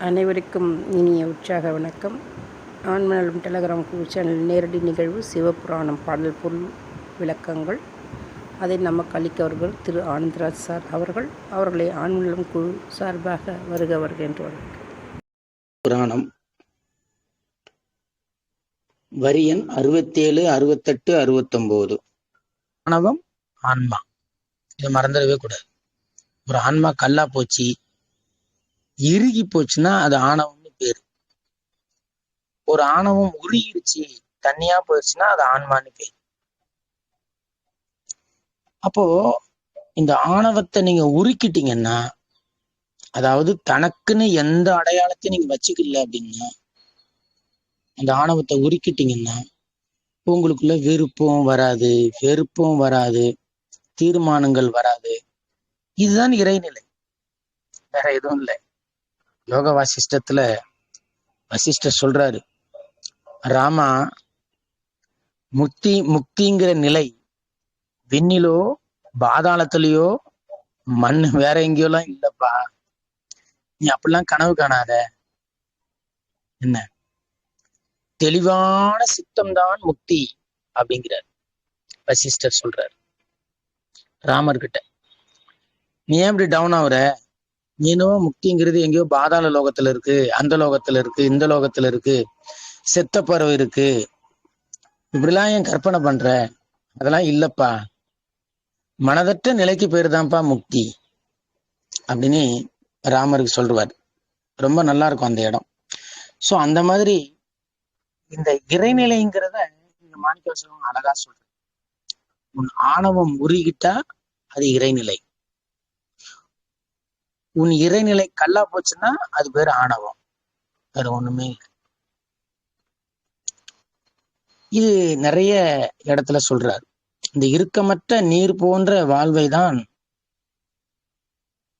அனைவருக்கும் இனிய உற்சாக வணக்கம். ஆண்மனலும் டெலகிராம் குழு சேனல் நேரடி நிகழ்வு சிவபுராணம் பாடல் பொருள் விளக்கங்கள். அதை நமக்கு அளிக்கவர்கள் திரு ஆனந்தராஜ் சார் அவர்கள். அவர்களை ஆண்மனலம் குழு சார்பாக வருக வருக என்று வரவேற்கிறேன். புராணம். வரி எண் அறுபத்தேழு அறுபத்தெட்டு அறுபத்தொம்போது. ஆணவம் ஆன்மா. இதை மறந்துடவே கூடாது. ஒரு ஆன்மா கல்லா போச்சு இறுகி போச்சுன்னா அது ஆணவம்னு பேரு. ஒரு ஆணவம் உருகிடுச்சு தண்ணியா போயிடுச்சுன்னா அது ஆன்மான்னு பேர். அப்போ இந்த ஆணவத்தை நீங்க உருக்கிட்டீங்கன்னா அதாவது தனக்குன்னு எந்த அடையாளத்தையும் நீங்க வச்சுக்கல அப்படின்னா அந்த ஆணவத்தை உருக்கிட்டீங்கன்னா உங்களுக்குள்ள விருப்பம் வராது வெறுப்பும் வராது தீர்மானங்கள் வராது. இதுதான் இறைநிலை. வேற எதுவும் இல்லை. யோக வாசிஷ்டத்துல வசிஷ்டர் சொல்றாரு ராமா முக்தி முக்திங்கிற நிலை விண்ணிலோ பாதாளத்திலேயோ மண் வேற எங்கேயோலாம் இல்லப்பா. நீ அப்படிலாம் கனவு காணாத. என்ன? தெளிவான சித்தம்தான் முக்தி அப்படிங்கிறார். வசிஷ்டர் சொல்றார். ராமர்கிட்ட நீ ஏன் இப்படி டவுன் ஆகுற நீனோ முக்திங்கிறது எங்கேயோ பாதாள லோகத்துல இருக்கு அந்த லோகத்துல இருக்கு இந்த லோகத்துல இருக்கு செத்த பறவை இருக்கு. இப்படிலாம் ஏன் கற்பனை பண்ற? அதெல்லாம் இல்லப்பா. மனதற்ற நிலைக்கு பேர் தான்ப்பா முக்தி. அப்படின்னு ராமருக்கு சொல்றாரு. ரொம்ப நல்லா இருக்கும் அந்த இடம். சோ அந்த மாதிரி இந்த இறைநிலைங்கிறத இந்த மாணிக்க அழகா சொல்ற உன் ஆணவம் உருகிட்டா அது இறைநிலை. உன் இறைநிலை கல்லா போச்சுன்னா அது பேர் ஆணவம். வேற ஒண்ணுமே இல்லை. இது நிறைய இடத்துல சொல்றார். இந்த இறுக்கமற்ற நீர் போன்ற வாழ்வை தான்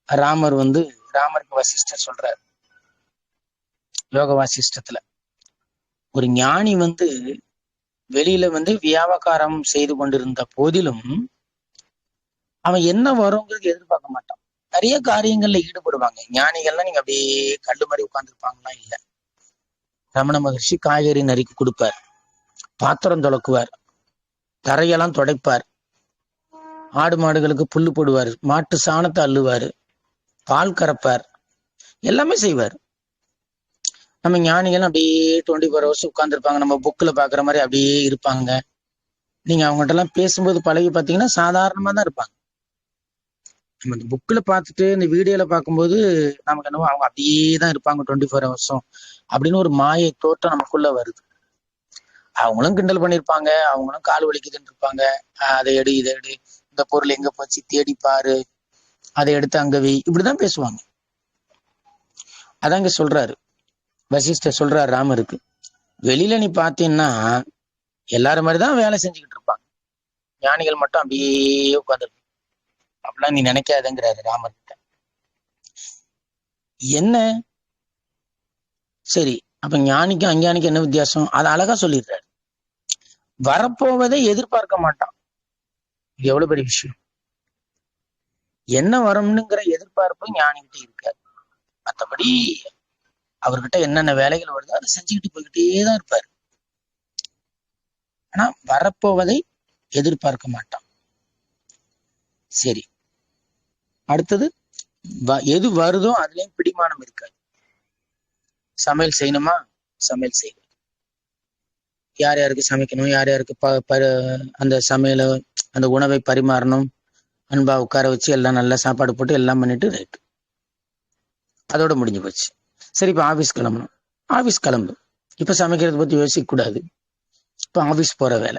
ராமர் வந்து ராமருக்கு வசிஷ்டர் சொல்றார். யோக வாசிஷ்டத்துல ஒரு ஞானி வந்து வெளியில வந்து வியாபகாரம் செய்து கொண்டிருந்த போதிலும் அவன் என்ன வருங்கிறது எதிர்பார்க்க மாட்டான். நிறைய காரியங்கள்ல ஈடுபடுவாங்க. ஞானிகள்லாம் நீங்க அப்படியே கல்லு மாதிரி உட்காந்துருப்பாங்களா இல்ல. ரமண மகர்ஷி காய்கறி நறுக்கி கொடுப்பார். பாத்திரம் துளக்குவார். தரையெல்லாம் துடைப்பார். ஆடு மாடுகளுக்கு புல்லு போடுவார். மாட்டு சாணத்தை அள்ளுவார். பால் கறப்பார். எல்லாமே செய்வார். நம்ம ஞானிகள் அப்படியே டுவெண்ட்டி ஃபோர் ஹவர்ஸ் உட்காந்துருப்பாங்க நம்ம புக்கில் பார்க்குற மாதிரி அப்படியே இருப்பாங்க. நீங்க அவங்ககிட்ட எல்லாம் பேசும்போது பழகி பார்த்தீங்கன்னா சாதாரணமா தான் இருப்பாங்க. நம்ம இந்த புக்கில் பார்த்துட்டு இந்த வீடியோவில் பார்க்கும்போது நமக்கு என்னவோ அவங்க அப்படியே தான் இருப்பாங்க டுவெண்ட்டி ஃபோர் ஹவர்ஸும் அப்படின்னு ஒரு மாயை தோட்டம் நமக்குள்ள வருது. அவங்களும் கிண்டல் பண்ணியிருப்பாங்க அவங்களும் கால் வலிக்குதுன்னு இருப்பாங்க. அதை எடு இதை எடு. இந்த பொருள் எங்க போச்சு தேடி பாரு. அதை எடுத்து அங்க வை. இப்படிதான் பேசுவாங்க. அதான் இங்க சொல்றாரு. வசிஷ்டர் சொல்றாரு ராமருக்கு வெளியில நீ பார்த்தீங்கன்னா எல்லாரும் மாதிரி தான் வேலை செஞ்சுக்கிட்டு இருப்பாங்க. ஞானிகள் மட்டும் அப்படியே உட்காந்துருப்பாங்க அப்படிலாம் நீ நினைக்காதங்கிறாரு ராமர்கிட்ட. என்ன? சரி அப்ப ஞானிக்கும் அஞ்ஞானிக்கும் என்ன வித்தியாசம்? அதை அழகா சொல்லிடுறாரு. வரப்போவதை எதிர்பார்க்க மாட்டான். இது எவ்வளவு பெரிய விஷயம்? என்ன வரும்னுங்கிற எதிர்பார்ப்பு ஞானிகிட்ட இருக்காது. மற்றபடி அவர்கிட்ட என்னென்ன வேலைகள் வருதோ அதை செஞ்சுக்கிட்டு போய்கிட்டே தான் இருப்பார். ஆனா வரப்போவதை எதிர்பார்க்க மாட்டான். சரி அடுத்தது வ- எது வருதோ அதுலயும் பிடிமானம் இருக்காது. சமையல் செய்யணுமா? சமையல் செய்வது யார் யாருக்கு சமைக்கணும்? யார் யாருக்கு ப ப- அந்த சமையலை அந்த உணவை பரிமாறணும்? அன்பா உட்கார வச்சு எல்லாம் நல்லா சாப்பாடு போட்டு எல்லாம் பண்ணிட்டு ரைட்டு அதோட முடிஞ்சு போச்சு. சரி இப்போ ஆஃபீஸ் கிளம்பணும். ஆஃபீஸ் கிளம்பு இப்போ சமைக்கிறத பற்றி யோசிக்க கூடாது. இப்போ ஆஃபீஸ் போகிற வேலை.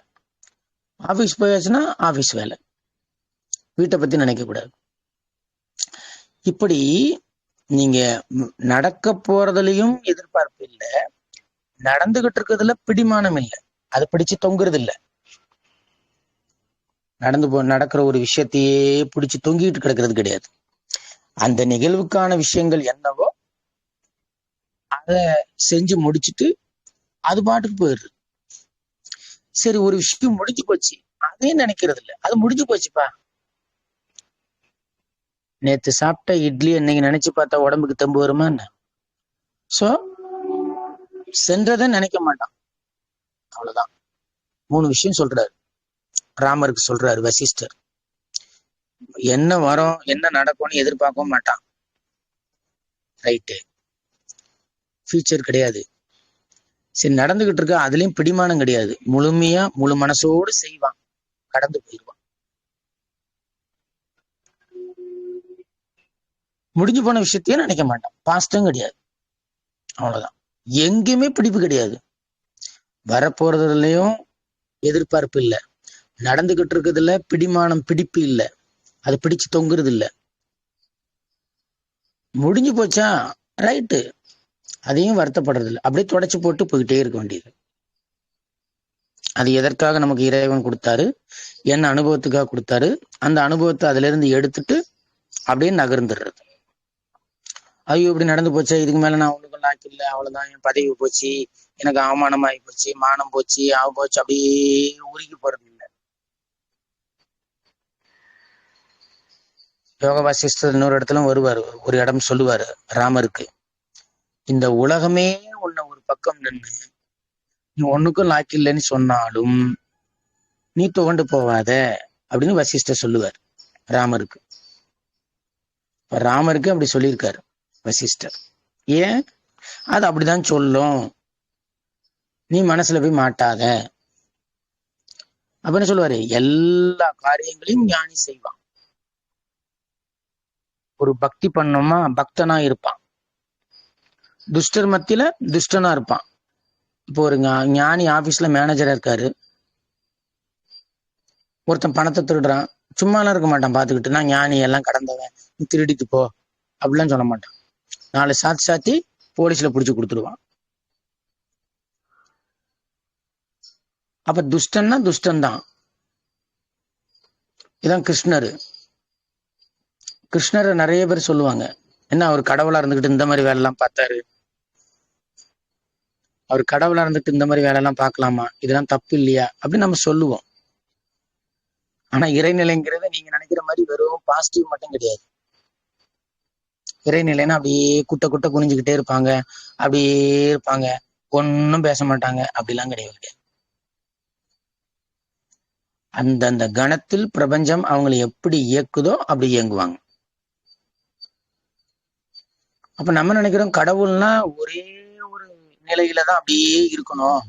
ஆஃபீஸ் போயாச்சுன்னா ஆஃபீஸ் வேலை. வீட்டை பற்றி நினைக்கக்கூடாது இப்படி நீங்க நடக்க போறதுலயும் எதிர்பார்ப்பு இல்லை. நடந்துகிட்டு இருக்கிறதுல பிடிமானம் இல்லை. அது பிடிச்சு தொங்குறது இல்ல நடந்து போ நடக்கிற ஒரு விஷயத்தையே பிடிச்சு தொங்கிட்டு கிடக்கிறது கிடையாது. அந்த நிகழ்வுக்கான விஷயங்கள் என்னவோ அத செஞ்சு முடிச்சிட்டு அது பாட்டுக்கு போயிடுது. சரி ஒரு விஷயம் முடிஞ்சு போச்சு. அதையும் நினைக்கிறது இல்லை அது முடிஞ்சு போச்சுப்பா. நேத்து சாப்பிட்ட இட்லி இன்னைக்கு நினைச்சு பார்த்தா உடம்புக்கு தெம்பு வருமா என்ன? சோ சென்றதை நினைக்க மாட்டான். அவ்வளவுதான். மூணு விஷயம் சொல்றாரு. ராமருக்கு சொல்றாரு வசிஷ்டர் என்ன வரும் என்ன நடக்கும்னு எதிர்பார்க்கவும் மாட்டான். ரைட்டு ஃபியூச்சர் கிடையாது. சரி நடந்துகிட்டு இருக்க அதுலயும் பிடிமானம் கிடையாது. முழுமையா முழு மனசோடு செய்வான். கடந்து போயிடுவான். முடிஞ்சு போன விஷயத்தையும் நினைக்க மாட்டான். பாஸ்டும் கிடையாது. அவ்வளவுதான். எங்கேயுமே பிடிப்பு கிடையாது. வரப்போறதுலயும் எதிர்பார்ப்பு இல்லை. நடந்துகிட்டு இருக்கிறதுல பிடிமானம் பிடிப்பு இல்லை. அது பிடிச்சு தொங்குறது இல்லை. முடிஞ்சு போச்சா? ரைட்டு அதையும் வருத்தப்படுறது இல்லை. அப்படியே தொடச்சு போட்டு போய்கிட்டே இருக்க வேண்டியது. அது எதற்காக நமக்கு இறைவன் கொடுத்தாரு? என்ன அனுபவத்துக்காக கொடுத்தாரு? அந்த அனுபவத்தை அதுல இருந்து எடுத்துட்டு அப்படியே நகர்ந்துடுறது. ஐயோ இப்படி நடந்து போச்சா இதுக்கு மேல நான் ஒண்ணுக்கும் லாக்கு இல்லை அவ்வளவுதான் என் பதவி போச்சு எனக்கு அவமானம் ஆகி போச்சு மானம் போச்சு ஆக போச்சு அப்படியே உருகி போறது இல்லை. யோக வாசிஸ்டர் இன்னொரு இடத்துல வருவார் ஒரு இடம் சொல்லுவாரு ராமருக்கு. இந்த உலகமே உன்னை ஒரு பக்கம் நின்று நீ ஒண்ணுக்கும் லாக்கு இல்லைன்னு சொன்னாலும் நீ துவண்டு போவாத அப்படின்னு வசிஷ்டர் சொல்லுவார் ராமருக்கு. ராமருக்கு அப்படி சொல்லியிருக்காரு. வசிஷ்டர் ஏன்? அது அப்படிதான் சொல்லும். நீ மனசுல போய் மாட்டாத. அப்படின்னு சொல்லுவாரு? எல்லா காரியங்களையும் ஞானி செய்வான். ஒரு பக்தி பண்ணோமா பக்தனா இருப்பான். துஷ்டர் மத்தியில துஷ்டனா இருப்பான். இப்போ ஒரு ஞானி ஆபீஸ்ல மேனேஜரா இருக்காரு. ஒருத்தன் பணத்தை திருடுறான். சும்மாலாம் இருக்க மாட்டான் பாத்துக்கிட்டு. நான் ஞானி எல்லாம் கடந்தவன். நீ திருடிட்டு போ. அப்படிலாம் சொல்ல மாட்டான். நாலு சாத்தி சாத்தி போலீஸ்ல புடிச்சு கொடுத்துருவான் அப்ப துஷ்டன்னா துஷ்டன் தான் இதான் கிருஷ்ணர். கிருஷ்ணரை நிறைய பேர் சொல்லுவாங்க. என்ன அவர் கடவுளா இருந்துகிட்டு இந்த மாதிரி வேலை எல்லாம் பார்த்தாரு? அவர் கடவுளா இருந்துட்டு இந்த மாதிரி வேலை எல்லாம் பார்க்கலாமா? இதெல்லாம் தப்பு இல்லையா? அப்படின்னு நம்ம சொல்லுவோம். ஆனா இறைநிலைங்கிறது நீங்க நினைக்கிற மாதிரி வெறும் பாசிட்டிவ் மட்டும் கிடையாது. இறைநிலைன்னா அப்படியே குட்ட குட்ட குனிஞ்சுக்கிட்டே இருப்பாங்க. அப்படியே இருப்பாங்க. ஒன்னும் பேச மாட்டாங்க. அப்படிலாம் கிடையாது. கிடையாது அந்தந்த கணத்தில் பிரபஞ்சம் அவங்களை எப்படி இயக்குதோ அப்படி இயங்குவாங்க. அப்ப நம்ம நினைக்கிறோம் கடவுள்னா ஒரே ஒரு நிலையில தான் அப்படியே இருக்கணும்.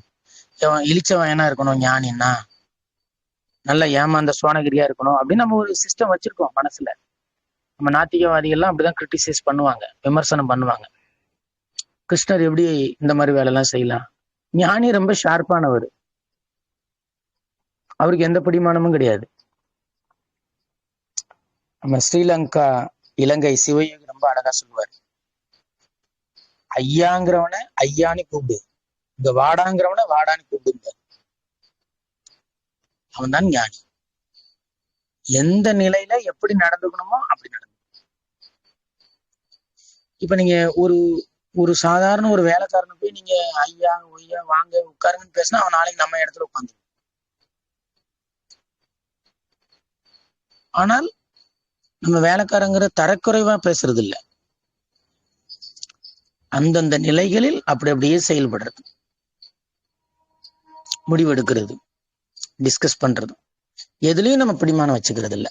இவன் இழிச்சவனா இருக்கணும் ஞானின்னா. நல்ல ஏமாந்த சோனகிரியா இருக்கணும் அப்படின்னு நம்ம ஒரு சிஸ்டம் வச்சிருக்கோம் மனசுல. நம்ம நாத்திகவாதிகள்லாம் அப்படிதான் கிரிட்டிசைஸ் பண்ணுவாங்க விமர்சனம் பண்ணுவாங்க. கிருஷ்ணர் எப்படி இந்த மாதிரி வேலை எல்லாம் செய்யலாம்? ஞானி ரொம்ப ஷார்ப்பானவர் அவருக்கு எந்த பிடிமானமும் கிடையாது. நம்ம ஸ்ரீலங்கா இலங்கை சிவயோகி ரொம்ப அழகா சொல்லுவார். ஐயாங்கிறவன ஐயான்னு கூப்பிடு. இங்க வாடாங்கிறவன வாடான்னு கூப்பிடுங்க. அவன் தான் ஞானி. எந்த நிலையில எப்படி நடந்துக்கணுமோ அப்படி நடந்து இப்ப நீங்க ஒரு ஒரு சாதாரண ஒரு வேலைக்காரனை போய் நீங்க ஐயா ஒய்யா வாங்க உட்காருங்கன்னு பேசினா அவன் நாளைக்கு நம்ம இடத்துல உட்காந்து ஆனால் நம்ம வேலைக்காரங்கிற தரக்குறைவா பேசுறது இல்ல அந்தந்த நிலைகளில் அப்படி அப்படியே செயல்படுறது. முடிவெடுக்கிறது. டிஸ்கஸ் பண்றது. எதுலயும் நம்ம பிடிமானம் வச்சுக்கிறது இல்ல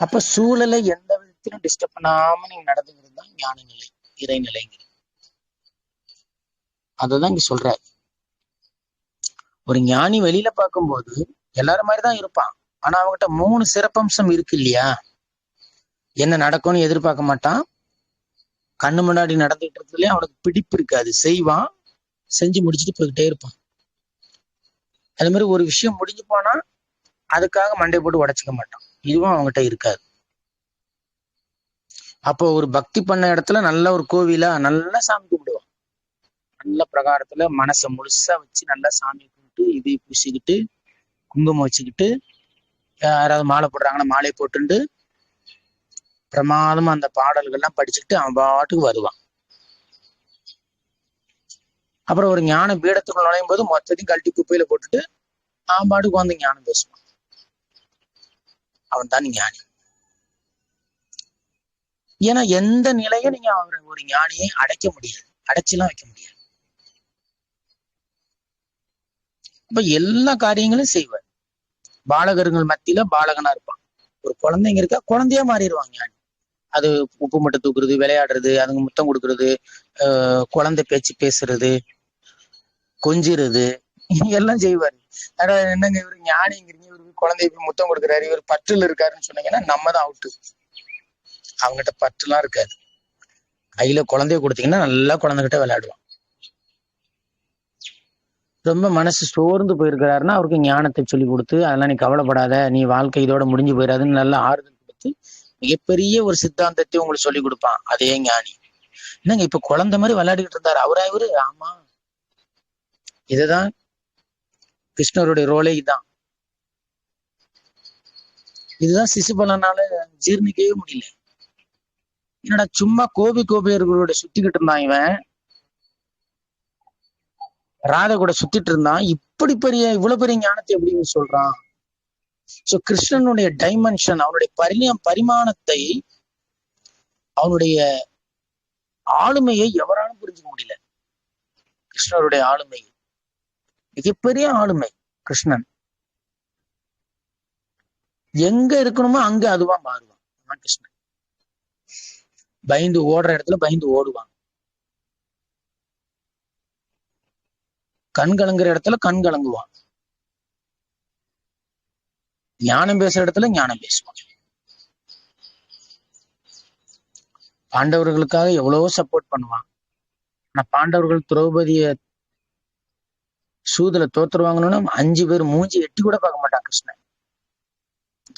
அப்ப சூழலை எந்த விதத்திலும் டிஸ்டர்ப் பண்ணாம நீங்க நடந்துக்கிறது தான் ஞான நிலை இறைநிலைங்கிறது. அததான் இங்க சொல்றாரு. ஒரு ஞானி வெளியில பார்க்கும்போது எல்லாரும் மாதிரிதான் இருப்பான். ஆனா அவங்ககிட்ட மூணு சிறப்பம்சம் இருக்கு இல்லையா? என்ன நடக்கும்னு எதிர்பார்க்க மாட்டான். கண்ணு முன்னாடி நடந்துட்டு இருக்கிறதுலயே அவனுக்கு பிடிப்பு இருக்காது. செய்வான் செஞ்சு முடிச்சுட்டு போய்கிட்டே இருப்பான். அது மாதிரி ஒரு விஷயம் முடிஞ்சு போனா அதுக்காக மண்டை போட்டு உடைச்சிக்க மாட்டான். இதுவும் அவங்ககிட்ட இருக்காது. அப்போ ஒரு பக்தி பண்ண இடத்துல நல்ல ஒரு கோவிலா நல்லா சாமி கும்பிடுவான். நல்ல பிரகாரத்துல மனசை முழுசா வச்சு நல்லா சாமி கும்பிட்டு இதை பூசிக்கிட்டு குங்குமம் வச்சுக்கிட்டு யாராவது மாலை போடுறாங்கன்னா மாலை போட்டுண்டு பிரமாதமா அந்த பாடல்கள்லாம் படிச்சுக்கிட்டு அவன் பாட்டுக்கு வருவான். அப்புறம் ஒரு ஞான பீடத்துக்குள் நுழையும் போது மொத்தத்தையும் கழட்டி குப்பையில போட்டுட்டு அவன் பாட்டுக்கு வந்து ஞானம் பேசுவான். அவன் தான் ஞானி. ஏன்னா எந்த நிலையை நீங்க அவர் ஒரு ஞானியை அடைக்க முடியாது. அடைச்சுலாம் வைக்க முடியாது. அப்ப எல்லா காரியங்களும் செய்வார். பாலகர்கள் மத்தியில பாலகனா இருப்பான். ஒரு குழந்தைங்க இருக்கா குழந்தையா மாறிடுவாங்க ஞானி. அது உப்பு மட்டும் தூக்குறது விளையாடுறது அதுங்க முத்தம் கொடுக்கறது ஆஹ் குழந்தை பேச்சு பேசுறது கொஞ்சிறது எல்லாம் செய்வாரு. அட என்னங்க இவரு ஞானிங்கிறீங்க இவருக்கு குழந்தைய போய் முத்தம் கொடுக்குறாரு இவர் பற்றுல இருக்காருன்னு சொன்னீங்கன்னா நம்ம தான் அவுட்டு அவங்ககிட்ட பற்றுலாம் இருக்காது. கையில குழந்தைய கொடுத்தீங்கன்னா நல்லா குழந்தைகிட்ட விளையாடுவான். ரொம்ப மனசு சோர்ந்து போயிருக்கிறாருன்னா அவருக்கு ஞானத்தை சொல்லி கொடுத்து அதெல்லாம் நீ கவலைப்படாத நீ வாழ்க்கை இதோட முடிஞ்சு போயிடாதுன்னு நல்லா ஆறுதல் கொடுத்து மிகப்பெரிய ஒரு சித்தாந்தத்தை உங்களுக்கு சொல்லி கொடுப்பான் அதே ஞானி. என்னங்க இப்ப குழந்தை மாதிரி விளையாடிக்கிட்டு இருந்தாரு. அவரா இவரு? ஆமா. இதுதான் கிருஷ்ணருடைய ரோலே இதுதான் இதுதான் சிசுபலனால ஜீர்ணிக்கவே முடியல. என்னடா சும்மா கோபி கோபியர்களோட சுத்திக்கிட்டு இருந்தான் இவன்? ராதை கூட சுத்திட்டு இருந்தான். இப்படி பெரிய இவ்வளவு பெரிய ஞானத்தை எப்படி சொல்றான்? சோ கிருஷ்ணனுடைய டைமென்ஷன் அவனுடைய பரிணாம பரிமாணத்தை அவனுடைய ஆளுமையை எவராலும் புரிஞ்சுக்க முடியல. கிருஷ்ணருடைய ஆளுமை. மிகப்பெரிய ஆளுமை கிருஷ்ணன். எங்க இருக்கணுமோ அங்க அதுவா மாறுவான். கிருஷ்ணன். பயந்து ஓடுற இடத்துல பயந்து ஓடுவான் கண் கலங்குற இடத்துல கண் கலங்குவான் ஞானம் பேசுற இடத்துல ஞானம் பேசுவான் பாண்டவர்களுக்காக எவ்வளவோ சப்போர்ட் பண்ணுவான் ஆனா பாண்டவர்கள் திரௌபதிய சூதுல தோத்துருவாங்கன்னு அஞ்சு பேர் மூஞ்சி எட்டி கூட பார்க்க மாட்டான் கிருஷ்ணன்.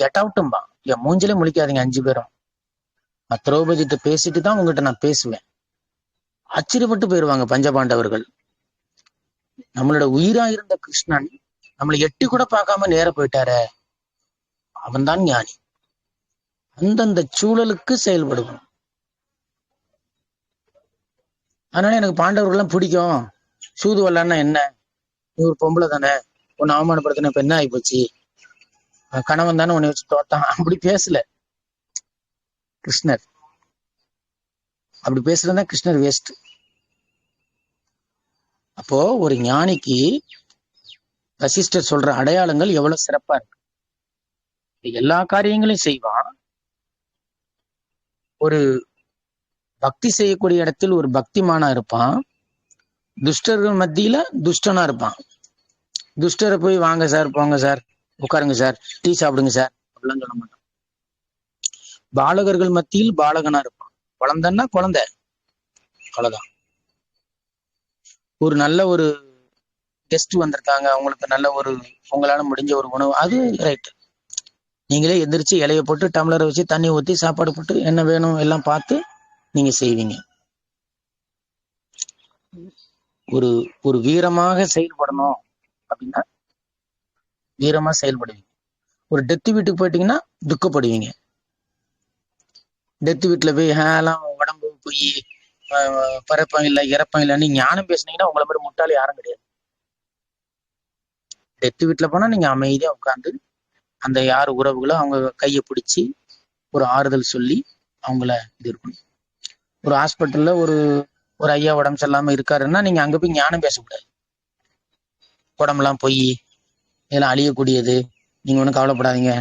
கெட் அவுட்டும்பா என் மூஞ்சிலே முழிக்காதீங்க அஞ்சு பேரும். திரௌபதிட்ட பேசிட்டு தான் உங்ககிட்ட நான் பேசுவேன். ஆச்சரியப்பட்டு போயிருவாங்க பஞ்சபாண்டவர்கள் நம்மளோட உயிரா இருந்த கிருஷ்ணன் நம்மளை எட்டி கூட பார்க்காம நேர போயிட்டாரே. அவன்தான் ஞானி. அந்தந்த சூழலுக்கு செயல்படுவோம் அதனால எனக்கு பாண்டவர்கள்லாம் பிடிக்கும். சூதுவல்லான்னா என்ன? நீ ஒரு பொம்பளை தானே? உன்னை அவமானப்படுத்தின இப்ப என்ன ஆயிப்போச்சு? போச்சு கணவன் தானே உன்னை வச்சு தோத்தான். அப்படி பேசல. கிருஷ்ணர். அப்படி பேசுறதுதான் கிருஷ்ணர் வேஸ்ட் அப்போ ஒரு ஞானிக்கு வசிஷ்டர் சொல்ற அடையாளங்கள் எவ்வளவு சிறப்பா இருக்கு? எல்லா காரியங்களையும் செய்வான். ஒரு பக்தி செய்யக்கூடிய இடத்தில் ஒரு பக்திமானா இருப்பான். துஷ்டர்கள் மத்தியில துஷ்டனா இருப்பான். துஷ்டரை போய் வாங்க சார் போங்க சார் உட்காருங்க சார் டீ சாப்பிடுங்க சார் அப்படிலாம் சொல்ல மாட்டான். பாலகர்கள் மத்தியில் பாலகனா இருப்பான். குழந்தைன்னா குழந்தை. அவ்வளவுதான். ஒரு நல்ல ஒரு கெஸ்ட் வந்திருக்காங்க. அவங்களுக்கு நல்ல ஒரு உங்களால முடிஞ்ச ஒரு உணவு. அது ரைட் நீங்களே எந்திரிச்சு இலைய போட்டு டம்ளரை வச்சு தண்ணி ஊற்றி சாப்பாடு போட்டு என்ன வேணும் எல்லாம் பார்த்து நீங்க செய்வீங்க. ஒரு ஒரு வீரமாக செயல்படணும் அப்படின்னா வீரமா செயல்படுவீங்க. ஒரு டெத்து வீட்டுக்கு போயிட்டீங்கன்னா துக்கப்படுவீங்க. டெத்து வீட்டில் போய் ஹேலாம் உடம்பு போய் பிறப்பம் இல்லை இறப்பம் இல்லைன்னு ஞானம் பேசுனீங்கன்னா உங்களை மாதிரி முட்டாளி யாரும் கிடையாது. டெத்து வீட்டில் போனா நீங்க அமைதியாக உட்காந்து அந்த யார் உறவுகளோ அவங்க கையை பிடிச்சி ஒரு ஆறுதல் சொல்லி அவங்கள இது இருக்கணும். ஒரு ஹாஸ்பிட்டல்ல ஒரு ஒரு ஐயா உடம்பு சரியில்லாம இருக்காருன்னா நீங்க அங்க போய் ஞானம் பேசக்கூடாது. உடம்புலாம் பொய் இதெல்லாம் அழியக்கூடியது நீங்க ஒன்றும் கவலைப்படாதீங்க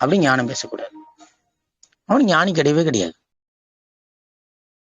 அப்படின்னு ஞானம் பேசக்கூடாது. அவனுக்கு ஞானி கிடையவே கிடையாது.